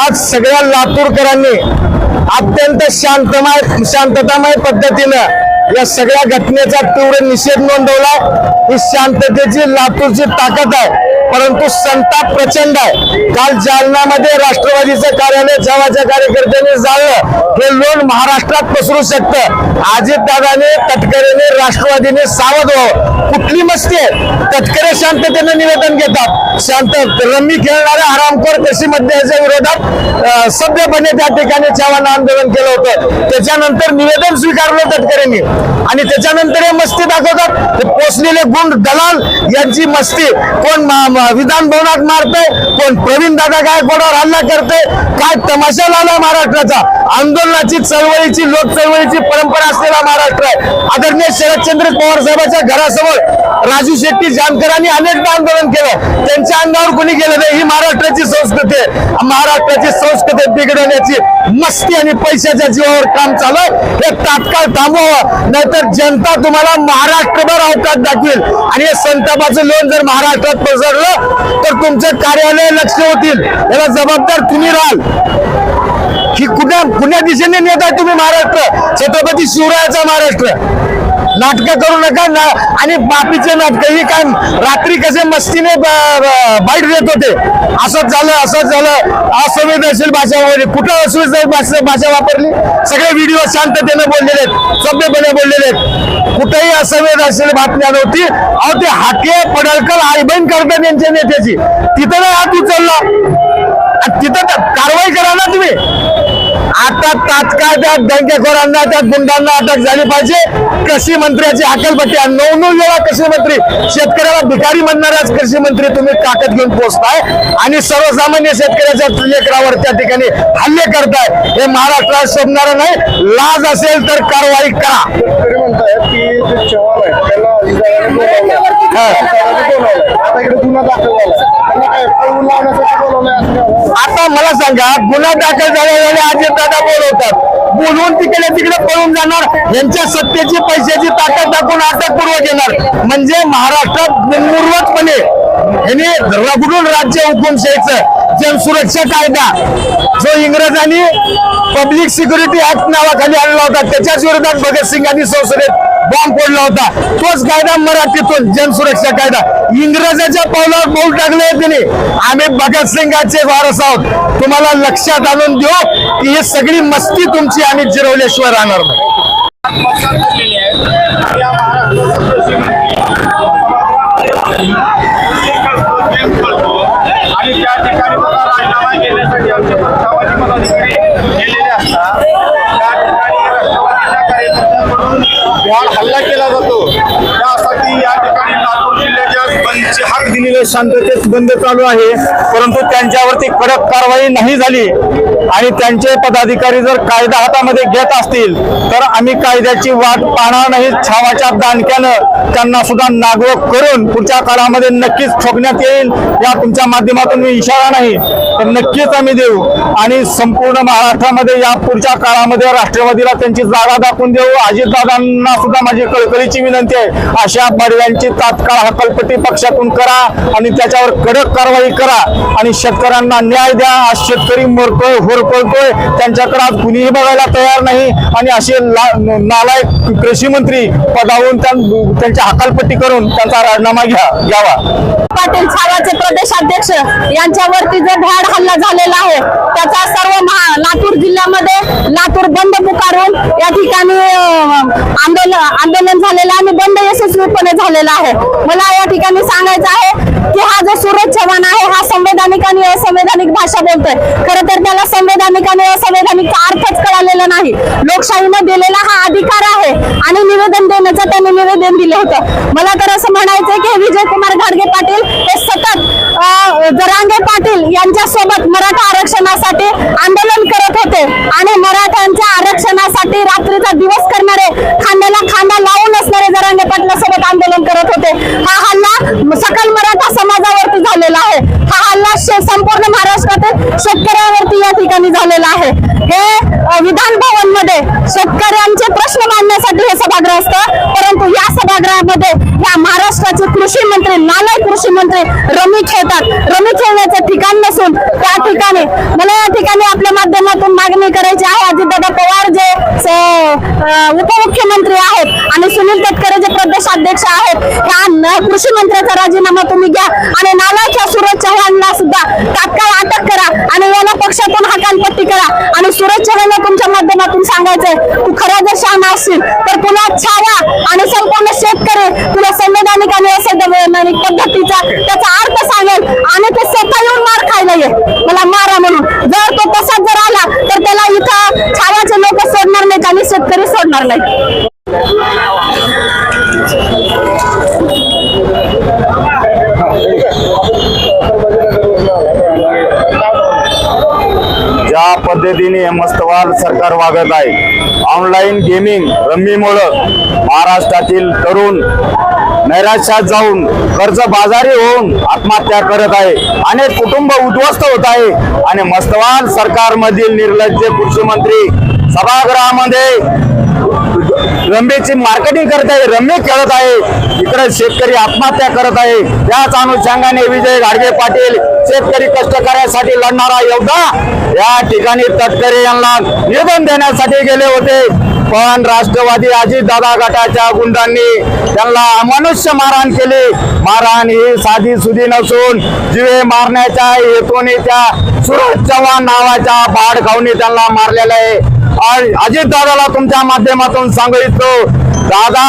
आज सगळ्या लातूरकरांनी अत्यंत शांतमय शांततामय पद्धतीनं या सगळ्या घटनेचा तीव्र निषेध नोंदवला. ही शांततेची लातूरची ताकद आहे. परंतु संताप प्रचंड आहे. काल जालनामध्ये राष्ट्रवादीचं कार्यालय जवाच्या कार्यकर्त्यांनी जाळलं. हे लोण महाराष्ट्रात पसरू शकतं. अजितदादाने तटकरेने राष्ट्रवादीने सावध व्हावं. कुठली मस्ती आहे? तटकरे शांततेने निवेदन घेतात. शांत रम्मी खेळणाऱ्या हरामखोर कृषी मध्याच्या विरोधात सभ्यपणे त्या ठिकाणी चव्हाण आंदोलन केलं होतं. त्याच्यानंतर निवेदन स्वीकारलं तटकरेंनी. आणि त्याच्यानंतर हे मस्ती दाखवतात. पोचलेले गुंड दलाल यांची मस्ती. कोण विधान भवनात मारतय कोण प्रवीण दादा गायकवाडावर हल्ला करते काय तमाशा लावला महाराष्ट्राचा? आंदोलनाची चळवळीची लोकचळवळीची परंपरा असलेला महाराष्ट्र आहे. आदरणीय शरदचंद्र पवार साहेबांच्या घरासमोर राजू शेट्टी जानकरांनी अनेकदा आंदोलन केलं. त्यांच्या अंगावर कोणी गेलं नाही ही महाराष्ट्राची संस्कृती आहे. महाराष्ट्राची संस्कृती बिघडवण्याची मस्ती आणि पैशाच्या जीवावर काम चालू हे तात्काळ थांबवावं. नाहीतर जनता तुम्हाला महाराष्ट्रभर अवकाश दाखवेल. आणि हे संतापाचं लोन जर महाराष्ट्रात पसरलं तर तुमचं कार्यालय लक्ष होतील. याला जबाबदार तुम्ही राहाल. ही कुठ्या कुठल्या दिशेने नेत आहे तुम्ही महाराष्ट्र? छत्रपती शिवरायाचा महाराष्ट्र. नाटकं करू नका ना. आणि बापीचे नाटक ही काय रात्री कसे मस्तीने ब- ब- बाईट देत होते. असंच झालं असंच झालं. असंवेदनशील भाषा वगैरे कुठं असंवेदनशील भाषा भाषा वापरली? सगळे व्हिडिओ शांततेने बोललेले आहेत. सभ्यपणे बोललेले आहेत. कुठेही असंवेदनशील बातम्या नव्हती. अहो ते हाके पडळकर आई बहीण करतात यांच्या नेत्याची. तिथं नाही हात उचलला. आणि तिथं कारवाई करा ना तुम्ही. आता तात्काळ त्या दंगेखोरांना त्या गुंडांना अटक झाली पाहिजे. कृषी मंत्र्याची हकलपट्टी आहे. नऊ नऊ वेळा कृषी मंत्री शेतकऱ्याला भिकारी म्हणणाऱ्याच कृषी मंत्री तुम्ही ताकद घेऊन पोहोचताय. आणि सर्वसामान्य शेतकऱ्याच्या लेकरावर त्या ठिकाणी हल्ले करताय. हे महाराष्ट्रात शोभणार नाही. लाज असेल तर कारवाई करा. आता मला सांगा गुन्हा दाखल झालेले अजित दादा बोलवतात. बोलवून तिकडे तिकडे पळून जाणार यांच्या सत्तेची पैशाची ताकद दाखवून अटकपूर्वक येणार म्हणजे महाराष्ट्रात बिनमुरवतपणे यांनी रगडून राज्य हुकुमशाहीचं जनसुरक्षा कायदा जो इंग्रजांनी पब्लिक सिक्युरिटी ऍक्ट नावाखाली आणला होता त्याच्याच विरोधात भगतसिंगांनी संसदेत बॉम्ब फोडला होता. तोच कायदा मराठीतून जनसुरक्षा कायदा. इंग्रजाच्या पावलावर पाऊल टाकले त्यांनी आम्ही भगतसिंगाचे वारस आहोत. तुम्हाला लक्षात आणून देऊ की ही सगळी मस्ती तुमची आम्ही जिरवल्याशिवाय राहणार नाही. आणि त्या ठिकाणी मला राजीनामा घेण्यासाठी आमचे राष्ट्रवादी पदाधिकारी गेलेले असतात त्या ठिकाणी राष्ट्रवादीच्या कार्यकर्त्यांकडून हल्ला केला जातो. त्यासाठी या ठिकाणी लातूर जिल्ह्याच्या बंदची हाक दिलेले शांततेत बंद चालू आहे. परंतु त्यांच्यावरती कडक कारवाई नाही झाली. आणि त्यांचे पदाधिकारी जर कायदा हातामध्ये घेत असतील तर आम्ही कायद्याची वाट पाहणार नाही छावाच्या दांडक्यानं त्यांना सुद्धा नागवक करून पुढच्या काळामध्ये नक्कीच ठोकण्यात येईल या तुमच्या माध्यमातून मी इशारा नाही. तर नक्कीच आम्ही देऊ. आणि संपूर्ण महाराष्ट्रामध्ये या पुढच्या काळामध्ये राष्ट्रवादीला त्यांची जागा दाखवून देऊ. अजितदादांना सुद्धा माझी कळकळीची विनंती आहे. अशा बडव्यांची तात्काळ हकलपट्टी पक्षातून करा आणि त्याच्यावर कडक कारवाई करा आणि शेतकऱ्यांना न्याय द्या. आज शेतकरी मरतोय होरपळतोय. त्यांच्याकडे आज कुणीही बघायला तयार नाही. आणि असे नालायक कृषी मंत्री पदावरून त्यांच्या त्यांची हकालपट्टी करून त्यांचा राजीनामा घ्या घ्यावा. पाटील छावाचे प्रदेशाध्यक्ष यांच्यावरती जो भ्याड हल्ला झालेला आहे त्याचा सर्व लातूर जिल्ह्यामध्ये लातूर बंद पुकारून या ठिकाणी आंदोलन आंदोलन झालेलं आहे आणि बंद यशस्वीपणे झालेला आहे. मला या ठिकाणी सांग म्हणायचं आहे की हा जो सूरज चव्हाण आहे हा संवैधानिक आणि असंवैधानिक भाषा बोलतोय. खरं तर त्याला संवैधानिक आणि असंवैधानिकचा अर्थच कळालेला नाही. लोकशाहीनं दिलेला हा अधिकार आहे आणि निवेदन देण्याचं त्यांनी निवेदन दिलं होतं. मला तर असं म्हणायचंय की विजय कुमार घाडगे पाटील हे सतत जरांगे पाटील यांच्या सोबत मराठा आरक्षणासाठी आंदोलन करत होते. आणि मराठ्यांच्या आरक्षणासाठी रात्रीचा दिवस करणारे खांद्याला खांदा आहे. हा हल्ला सकल मराठा समाजावरती झालेला आहे. हा हल्ला शे- संपूर्ण महाराष्ट्र महाराष्ट्रातील शेतकऱ्यावरती या ठिकाणी झालेला आहे. हे विधान भवनमध्ये शेतकऱ्यांचे प्रश्न मांडण्यासाठी हे सभागृह असतं परंतु या सभागृहामध्ये या महाराष्ट्राचे कृषी मंत्री नालायक कृषी मंत्री रमी खेळतात रमी खेळण्याचं ठिकाण नसून त्या ठिकाणी मला या ठिकाणी आपल्या माध्यमातून मागणी करायची आहे. अजितदादा पवार जे उपमुख्यमंत्री आहेत आणि सुनील तटकरे जे प्रदेशाध्यक्ष आहेत या कृषी मंत्र्याचा राजीनामा तुम्ही घ्या आणि नालायक सुरज चव्हाणला सुद्धा तात्काळ अटक करा आणि याला पक्षातून हकालपट्टी करा. आणि सुरज चव्हाणला तुमच्या माध्यमातून सांगायचंय तू असशील तर तुला छावा आणि संपूर्ण शेतकरी तुला संवैधानिक आणि असंवैधानिक पद्धतीचा त्याचा अर्थ सांगेल आणि ते स्वतः येऊन मार खायला ये. मला मारा म्हणून. जर तो तसाच जर आला तर त्याला इथं छावाचे लोक सोडणार नाहीत आणि शेतकरी सोडणार नाही ज्या पद्धतीने हे मस्तवाल सरकार वागत आहे. ऑनलाईन गेमिंग रम्मीमुळं महाराष्ट्रातील तरुण नैराश्यात जाऊन कर्ज बाजारी होऊन आत्महत्या करत आहे. अनेक कुटुंब उद्ध्वस्त होत आहे. आणि मस्तवाल सरकारमधील निर्लज्ज कृषी मंत्री सभागृहामध्ये रमेची मार्केटिंग करत आहे रम्य खेळत आहे. इकडे शेतकरी आत्महत्या करत आहे. याच अनुषंगाने विजय गाडगे पाटील शेतकरी कष्टकऱ्यासाठी लढणारा योद्धा. या ठिकाणी तटकरे यांना निधन देण्यासाठी गेले होते. पण राष्ट्रवादी अजितदादा गटाच्या गुंडांनी त्यांना अमानुष्य मारहाण केली. मारहाण ही साधी सुधी नसून जिवे मारण्याच्या हेतूने त्या सुरज चव्हाण नावाच्या बाड खाऊनी त्यांना मारलेलं आहे. अजित दादाला तुमच्या माध्यमातून सांगू इच्छितो दादा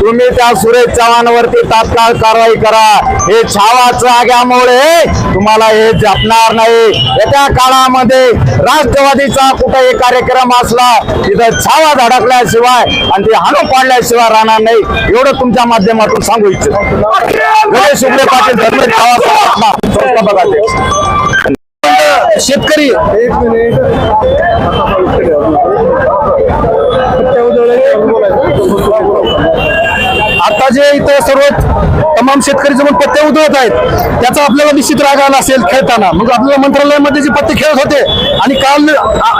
तुम्ही त्या सुरेश चव्हाणवरती तात्काळ कारवाई करा. हे छावाचं आग्यामुळे तुम्हाला हे जपणार नाही. येत्या काळामध्ये राष्ट्रवादीचा कुठेही कार्यक्रम असला तिथं छावा धडकल्याशिवाय आणि ते हाणू पाडल्याशिवाय राहणार नाही. एवढं तुमच्या माध्यमातून सांगू इच्छितो. गणेश पाटील धर्मेश शेतकरी. एक मिनिट. अध्यक्ष जे इथं सर्व तमाम शेतकरी जमून पत्ते उधळत आहेत. त्याचा आपल्याला निश्चित राग आला असेल खेळताना. मग आपल्याला मंत्रालयामध्ये जे पत्ते खेळत होते आणि काल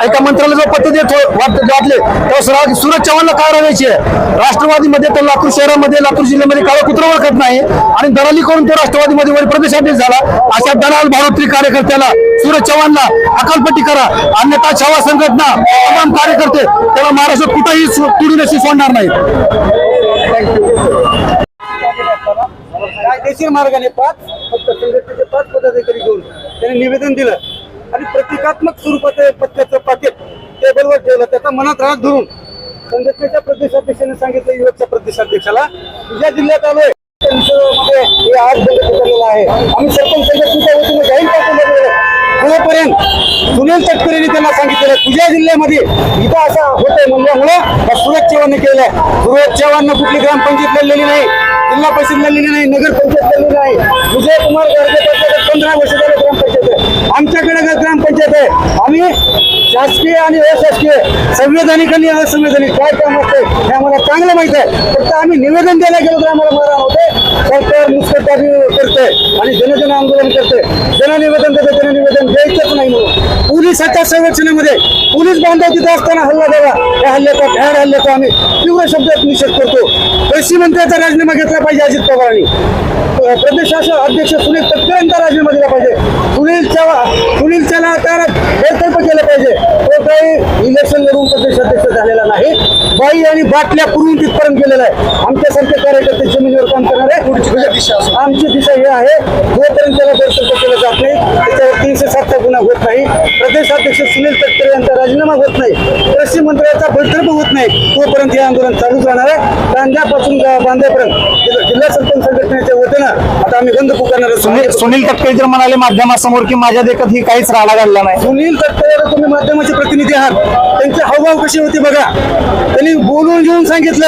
एका मंत्रालयाला पत्ते देत हो- वाटले तेव्हा सुरा- सूरज चव्हाणला काय राहायची राष्ट्रवादीमध्ये तर लातूर शहरामध्ये लातूर जिल्ह्यामध्ये काळा कुत्र ओळखत नाही आणि दलाली करून तो राष्ट्रवादीमध्ये वर प्रदेशाध्यक्ष झाला. अशा दलाल भारोत्री कार्यकर्त्याला सूरज चव्हाणला अकालपट्टी करा. अन्यथा छावा संघटना तमाम कार्यकर्ते त्याला महाराष्ट्रात कुठेही तुडून अशी सोडणार नाही कायदेशीर मार्गाने पाच फक्त संघटनेचे पाच पदाधिकारी घेऊन त्यांनी निवेदन दिलं. आणि प्रतिकात्मक स्वरूपाचं पत्त्याचं पाकिट टेबलवर ठेवलं. त्याचा मनात राग धरून संघटनेच्या प्रदेशाध्यक्षाने सांगितलं युवकच्या प्रदेशाध्यक्षाला तुझ्या जिल्ह्यात आलोय. त्या हे आज बंद केलेलं आहे. आम्ही सरपंच संघटनेच्या वतीने पुढेपर्यंत सुनील तटकरेंनी त्यांना सांगितलेलं तुझ्या जिल्ह्यामध्ये इथं असं होतंय म्हणल्यामुळं हा सुरज चव्हाणने केलंय. सुरज चव्हाणनं कुठली ग्रामपंचायत लढलेली नाही जिल्हा परिषद लढलेली नाही नगर पंचायत लढलेली नाही. विजय कुमार गाडगे पंधरा वर्ष झाले ग्रामपंचायत आहे. आमच्याकडे ग्रामपंचायत आहे? आम्ही शासकीय आणि अशासकीय संविधानिक आणि असंवैधानिक काय काम असते हे आम्हाला चांगलं माहीत आहे. फक्त आम्ही निवेदन द्यायला गेलो तर आम्हाला मारा होते. सरकार मुस्कटारी करते आणि जनजन आंदोलन करते. जननिवेदन देते जननिवेदन पोलिसाच्या संरक्षणामध्ये पोलीस बांधव तिथे असताना हल्ला द्यावा या हल्ल्याचा भ्याड हल्ल्याचा आम्ही तीव्र शब्दात निषेध करतो. कृषी मंत्र्याचा राजीनामा घेतला पाहिजे अजित पवारांनी. प्रदेश अध्यक्ष सुनील तटकरे यांचा राजीनामा दिला पाहिजे. सुनील सुनील चव्हाण त्याला बडतर्फ केलं पाहिजे. तो काही इलेक्शन लढून प्रदेश अध्यक्ष झालेला नाही. बाई आणि बाटल्या पुरून तिथपर्यंत गेलेला आहे. आमच्यासारखे कार्यकर्ते जमिनीवर काम करणारे आमची दिशा ही आहे. जोपर्यंत त्याला बडतर्फ केलं जात नाही त्याच्यावर तीनशे सातचा गुन्हा होत नाही. प्रदेशाध्यक्ष सुनील तटकरे यांचा राजीनामा होत नाही. कृषी मंत्र्याचा बडतर्फ होत नाही. तोपर्यंत हे आंदोलन चालूच राहणार आहे. कांद्यापासून गा- बांद्यापर्यंत जिल्हा सरपंच संघटनेच्या वतीनं आता आम्ही बंद पुकारणार. सुनील सुनील तटकरे जर म्हणाले माध्यमासमोर की माझ्या देखत ही काहीच राडा घडला नाही. सुनील तटकरे तुम्ही माध्यमाचे प्रतिनिधी आहात. त्यांची हावभाव कशी होती बघा. त्यांनी बोलून घेऊन सांगितलं.